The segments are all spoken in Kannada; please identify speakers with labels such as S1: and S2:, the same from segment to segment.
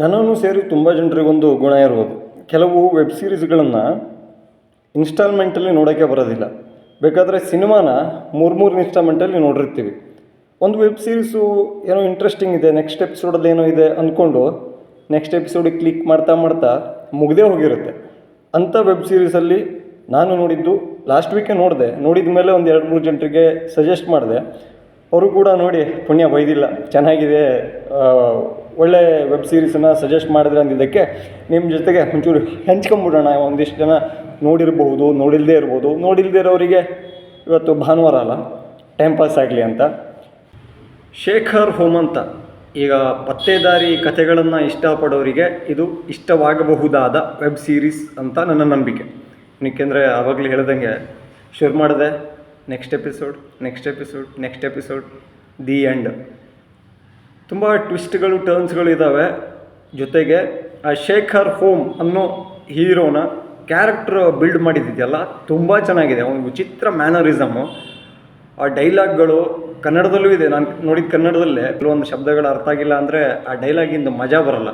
S1: ನನ್ನನ್ನು ಸೇರಿ ತುಂಬ ಜನರಿಗೊಂದು ಗುಣ ಇರ್ಬೋದು ಕೆಲವು ವೆಬ್ ಸೀರೀಸ್ಗಳನ್ನು ಇನ್ಸ್ಟಾಲ್ಮೆಂಟಲ್ಲಿ ನೋಡೋಕ್ಕೆ ಬರೋದಿಲ್ಲ. ಬೇಕಾದರೆ ಸಿನಿಮಾನ ಮೂರು ಮೂರು ಇನ್ಸ್ಟಾಲ್ಮೆಂಟಲ್ಲಿ ನೋಡಿರ್ತೀವಿ. ಒಂದು ವೆಬ್ ಸೀರೀಸು ಏನೋ ಇಂಟ್ರೆಸ್ಟಿಂಗ್ ಇದೆ ನೆಕ್ಸ್ಟ್ ಎಪಿಸೋಡಲ್ಲಿ ಏನೋ ಇದೆ ಅಂದ್ಕೊಂಡು ನೆಕ್ಸ್ಟ್ ಎಪಿಸೋಡಿಗೆ ಕ್ಲಿಕ್ ಮಾಡ್ತಾ ಮಾಡ್ತಾ ಮುಗ್ದೇ ಹೋಗಿರುತ್ತೆ. ಅಂಥ ವೆಬ್ ಸೀರೀಸಲ್ಲಿ ನಾನು ನೋಡಿದ್ದು ಲಾಸ್ಟ್ ವೀಕೆ ನೋಡಿದೆ. ನೋಡಿದ ಮೇಲೆ ಒಂದು ಎರಡು ಮೂರು ಜನರಿಗೆ ಸಜೆಸ್ಟ್ ಮಾಡಿದೆ. ಅವರು ಕೂಡ ನೋಡಿ, ಪುಣ್ಯ ಬೈದಿಲ್ಲ. ಚೆನ್ನಾಗಿದೆ ಒಳ್ಳೆ ವೆಬ್ ಸೀರೀಸನ್ನು ಸಜೆಸ್ಟ್ ಮಾಡಿದ್ರೆ ಅಂದಿದ್ದಕ್ಕೆ ನಿಮ್ಮ ಜೊತೆಗೆ ಒಂಚೂರು ಹೆಂಚ್ಕೊಂಬಿಡೋಣ ಒಂದಿಷ್ಟು ಜನ ನೋಡಿರಬಹುದು ನೋಡಿಲ್ಲದೆ ಇರ್ಬೋದು. ನೋಡಿಲ್ಲದೆ ಇರೋರಿಗೆ ಇವತ್ತು ಭಾನುವಾರ ಅಲ್ಲ ಟೈಮ್ ಪಾಸ್ ಆಗಲಿ ಅಂತ. ಶೇಖರ್ ಹೋಮಂತ, ಈಗ ಪತ್ತೇದಾರಿ ಕಥೆಗಳನ್ನು ಇಷ್ಟಪಡೋರಿಗೆ ಇದು ಇಷ್ಟವಾಗಬಹುದಾದ ವೆಬ್ ಸೀರೀಸ್ ಅಂತ ನನ್ನ ನಂಬಿಕೆ. ಏಕೆಂದರೆ ಆವಾಗಲೇ ಹೇಳ್ದಂಗೆ ಶುರು ಮಾಡಿದೆ next episode next episode next episode the end ತುಂಬ ಟ್ವಿಸ್ಟ್ಗಳು, ಟರ್ನ್ಸ್ಗಳು ಇದ್ದಾವೆ ಜೊತೆಗೆ, ಆ ಶೇಖರ್ ಹೋಮ್ ಅನ್ನೋ ಹೀರೋನ ಕ್ಯಾರೆಕ್ಟರ್ ಬಿಲ್ಡ್ ಮಾಡಿದ್ದಿದೆಯಲ್ಲ, ತುಂಬ ಚೆನ್ನಾಗಿದೆ. ಅವನ ವಿಚಿತ್ರ ಮ್ಯಾನರಿಸಮು. ಆ ಡೈಲಾಗ್ಗಳು ಕನ್ನಡದಲ್ಲೂ ಇದೆ. ನಾನು ನೋಡಿದ ಕನ್ನಡದಲ್ಲೇ ಕೆಲವೊಂದು ಶಬ್ದಗಳು ಅರ್ಥ ಆಗಿಲ್ಲ ಅಂದರೆ ಆ ಡೈಲಾಗಿಂದ ಮಜಾ ಬರಲ್ಲ.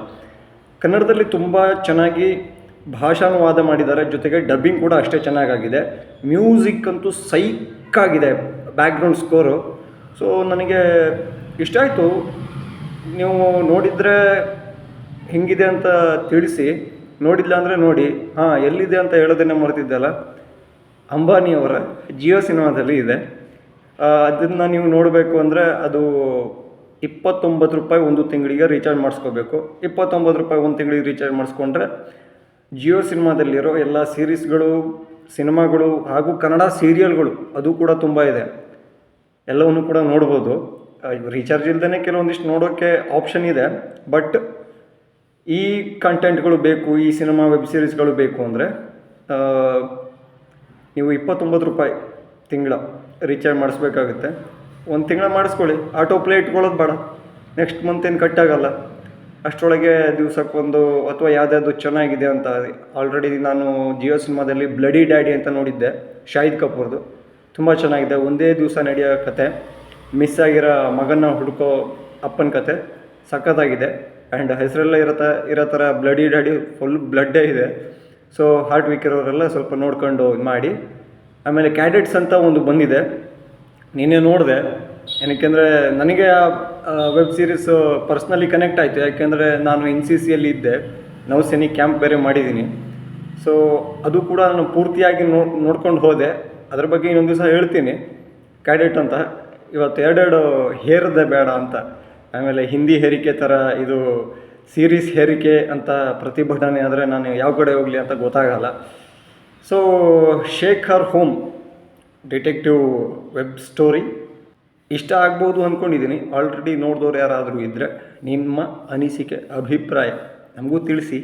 S1: ಕನ್ನಡದಲ್ಲಿ ತುಂಬ ಚೆನ್ನಾಗಿ ಭಾಷಾನುವಾದ ಮಾಡಿದ್ದಾರೆ. ಜೊತೆಗೆ ಡಬ್ಬಿಂಗ್ ಕೂಡ ಅಷ್ಟೇ ಚೆನ್ನಾಗಾಗಿದೆ. ಮ್ಯೂಸಿಕ್ ಅಂತೂ ಆಗಿದೆ, ಬ್ಯಾಕ್ಗ್ರೌಂಡ್ ಸ್ಕೋರು. ಸೊ, ನನಗೆ ಇಷ್ಟ ಆಯಿತು. ನೀವು ನೋಡಿದರೆ ಹೆಂಗಿದೆ ಅಂತ ತಿಳಿಸಿ, ನೋಡಿಲ್ಲ ಅಂದರೆ ನೋಡಿ. ಹಾಂ, ಎಲ್ಲಿದೆ ಅಂತ ಹೇಳೋದನ್ನೇ ಮರೆತಿದ್ದಲ್ಲ. ಅಂಬಾನಿಯವರ ಜಿಯೋ ಸಿನಿಮಾದಲ್ಲಿ ಇದೆ. ಅದನ್ನು ನೀವು ನೋಡಬೇಕು ಅಂದರೆ ಅದು ಇಪ್ಪತ್ತೊಂಬತ್ತು ರೂಪಾಯಿ ಒಂದು ತಿಂಗಳಿಗೆ ರೀಚಾರ್ಜ್ ಮಾಡಿಸ್ಕೋಬೇಕು. ಇಪ್ಪತ್ತೊಂಬತ್ತು ರೂಪಾಯಿ ಒಂದು ತಿಂಗಳಿಗೆ ರೀಚಾರ್ಜ್ ಮಾಡಿಸ್ಕೊಂಡ್ರೆ ಜಿಯೋ ಸಿನಿಮಾದಲ್ಲಿರೋ ಎಲ್ಲ ಸೀರೀಸ್ಗಳು ಸಿನಿಮಾಗಳು ಹಾಗೂ ಕನ್ನಡ ಸೀರಿಯಲ್ಗಳು ಅದು ಕೂಡ ತುಂಬ ಇದೆ. ಎಲ್ಲವನ್ನು ಕೂಡ ನೋಡ್ಬೋದು. ರೀಚಾರ್ಜ್ ಇಲ್ಲದೇ ಕೆಲವೊಂದಿಷ್ಟು ನೋಡೋಕ್ಕೆ ಆಪ್ಷನ್ ಇದೆ. ಬಟ್ ಈ ಕಂಟೆಂಟ್ಗಳು ಬೇಕು, ಈ ಸಿನಿಮಾ ವೆಬ್ ಸೀರೀಸ್ಗಳು ಬೇಕು ಅಂದರೆ ನೀವು ಇಪ್ಪತ್ತೊಂಬತ್ತು ರೂಪಾಯಿ ತಿಂಗಳ ರೀಚಾರ್ಜ್ ಮಾಡಿಸ್ಬೇಕಾಗುತ್ತೆ. ಒಂದು ತಿಂಗಳ ಮಾಡಿಸ್ಕೊಳ್ಳಿ. ಆಟೋ ಪ್ಲೇ ಇಟ್ಕೊಳ್ಳೋದು ಬೇಡ. ನೆಕ್ಸ್ಟ್ ಮಂತ್ ಏನು ಕಟ್ಟಾಗಲ್ಲ ಅಷ್ಟರೊಳಗೆ ದಿವ್ಸಕ್ಕೊಂದು ಅಥವಾ ಯಾವುದಾದ್ರು ಚೆನ್ನಾಗಿದೆ ಅಂತ ಆಲ್ರೆಡಿ ನಾನು ಜಿಯೋ ಸಿನಿಮಾದಲ್ಲಿ ಬ್ಲಡಿ ಡ್ಯಾಡಿ ಅಂತ ನೋಡಿದ್ದೆ. ಶಾಹಿದ್ ಕಪೂರ್ದು. ತುಂಬ ಚೆನ್ನಾಗಿದೆ. ಒಂದೇ ದಿವಸ ನಡೆಯೋ ಕತೆ. ಮಿಸ್ ಆಗಿರೋ ಮಗನ ಹುಡುಕೋ ಅಪ್ಪನ ಕತೆ ಸಖತ್ತಾಗಿದೆ. ಆ್ಯಂಡ್ ಹೆಸರೆಲ್ಲ ಇರೋ ಥರ ಇರೋ ಥರ ಬ್ಲಡಿ ಡ್ಯಾಡಿ ಫುಲ್ ಬ್ಲಡ್ಡೇ ಇದೆ. ಸೊ ಹಾರ್ಟ್ ವೀಕ್ ಇರೋರೆಲ್ಲ ಸ್ವಲ್ಪ ನೋಡ್ಕೊಂಡು ಇದು ಮಾಡಿ. ಆಮೇಲೆ ಕ್ಯಾಡೆಟ್ಸ್ ಅಂತ ಒಂದು ಬಂದಿದೆ. ನಿನ್ನೆ ನೋಡಿದೆ. ಏನಕ್ಕೆಂದರೆ ನನಗೆ ಆ ವೆಬ್ ಸೀರೀಸು ಪರ್ಸ್ನಲಿ ಕನೆಕ್ಟ್ ಆಯಿತು. ಯಾಕೆಂದರೆ ನಾನು ಎನ್ ಸಿ ಸಿಯಲ್ಲಿ ಇದ್ದೆ. ನೌಸೇನಿ ಕ್ಯಾಂಪ್ ಬೇರೆ ಮಾಡಿದ್ದೀನಿ. ಸೊ ಅದು ಕೂಡ ನಾನು ಪೂರ್ತಿಯಾಗಿ ನೋ, ನೋಡ್ಕೊಂಡು ಹೋದೆ. ಅದ್ರ ಬಗ್ಗೆ ಇನ್ನೊಂದು ದಿವಸ ಹೇಳ್ತೀನಿ. ಕ್ಯಾಡೆಟ್ ಅಂತ. ಇವತ್ತು ಎರಡೆರಡು ಹೇರದೆ ಬೇಡ ಅಂತ. ಆಮೇಲೆ ಹಿಂದಿ ಹೇರಿಕೆ ಥರ ಇದು ಸೀರೀಸ್ ಹೇರಿಕೆ ಅಂತ ಪ್ರತಿಭಟನೆ ಆದರೆ ನಾನು ಯಾವ ಕಡೆ ಹೋಗಲಿ ಅಂತ ಗೊತ್ತಾಗಲ್ಲ. So Shekhar home detective web story ಇಷ್ಟ ಆಗ್ಬೋದು ಅಂದ್ಕೊಂಡಿದ್ದೀನಿ ಆಲ್ರೆಡಿ ನೋಡಿದವ್ರು ಯಾರಾದರೂ ಇದ್ದರೆ ನಿಮ್ಮ ಅನಿಸಿಕೆ, ಅಭಿಪ್ರಾಯ ನಮಗೂ ತಿಳಿಸಿ.